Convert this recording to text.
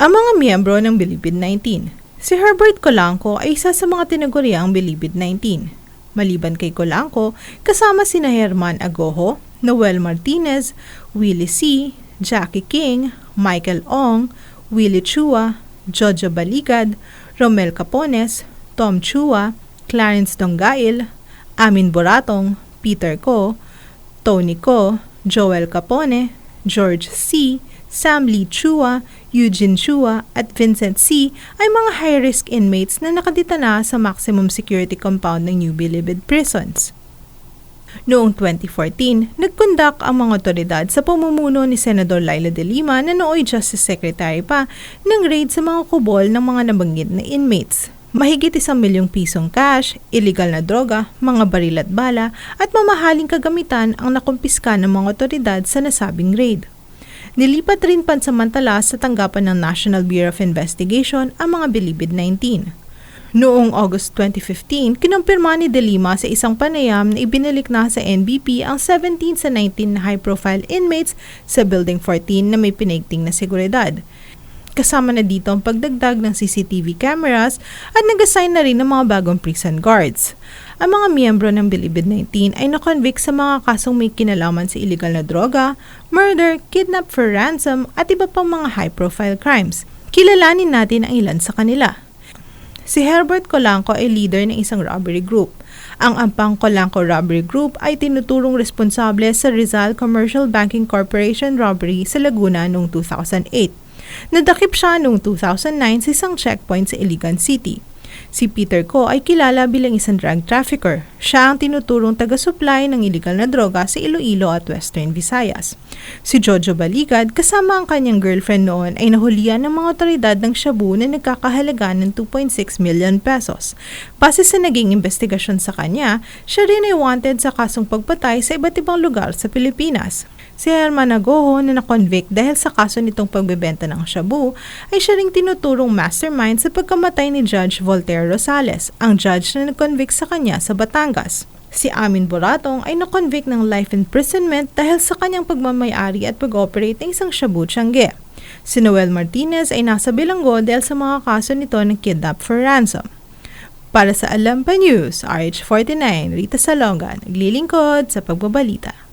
Ang mga miyembro ng Bilibid-19 Si Herbert Colanco ay isa sa mga tinaguriang Bilibid-19. Maliban kay Colanco, kasama sina Herman Agojo, Noel Martinez, Willie C., Jackie King, Michael Ong, Willie Chua, Jojo Baligad, Romel Capones, Tom Chua, Clarence Donggail, Amin Boratong, Peter Ko, Tony Ko, Joel Capone, George C., Sam Lee Chua, Eugene Chua at Vincent C. ay mga high-risk inmates na nakadita na sa maximum security compound ng New Bilibid Prisons. Noong 2014, nagkundak ang mga otoridad sa pamumuno ni Senador Laila de Lima na nooy Justice Secretary pa ng raid sa mga kubol ng mga nabanggit na inmates. Mahigit isang milyong pisong cash, illegal na droga, mga baril at bala, at mamahaling kagamitan ang nakumpiska ng mga otoridad sa nasabing raid. Nilipat rin pansamantala sa tanggapan ng National Bureau of Investigation ang mga Bilibid-19. Noong August 2015, kinumpirma ni De Lima sa isang panayam na ibinalik na sa NBP ang 17 sa 19 na high-profile inmates sa Building 14 na may pinaigting na seguridad. Kasama na dito ang pagdagdag ng CCTV cameras at nag-assign na rin ng mga bagong prison guards. Ang mga miyembro ng Bilibid-19 ay nakonvict sa mga kasong may kinalaman sa illegal na droga, murder, kidnap for ransom at iba pang mga high-profile crimes. Kilalanin natin ang ilan sa kanila. Si Herbert Colanco ay leader ng isang robbery group. Ang Ampang Colanco Robbery Group ay tinuturong responsable sa Rizal Commercial Banking Corporation robbery sa Laguna noong 2008. Nadakip siya noong 2009 sa isang checkpoint sa Iligan City. Si Peter Ko ay kilala bilang isang drug trafficker. Siya ang tinuturong taga-supply ng illegal na droga sa Iloilo at Western Visayas. Si Jojo Baligad, kasama ang kanyang girlfriend noon, ay nahulihan ng mga otoridad ng Shabu na nagkakahalaga ng 2.6 million pesos. Base sa naging investigasyon sa kanya, siya rin ay wanted sa kasong pagpatay sa iba't ibang lugar sa Pilipinas. Si Herman Agojo na na-convict dahil sa kaso nitong pagbebenta ng shabu ay siya ring tinuturong mastermind sa pagkamatay ni Judge Voltaire Rosales, ang judge na nag-convict sa kanya sa Batangas. Si Amin Boratong ay na-convict ng life imprisonment dahil sa kanyang pagmamayari at pag-operate ng isang shabu tiyangge. Si Noel Martinez ay nasa bilanggo dahil sa mga kaso nito ng kidnap for ransom. Para sa Alam Pa News, RH49, Rita Salonga, naglilingkod sa pagbabalita.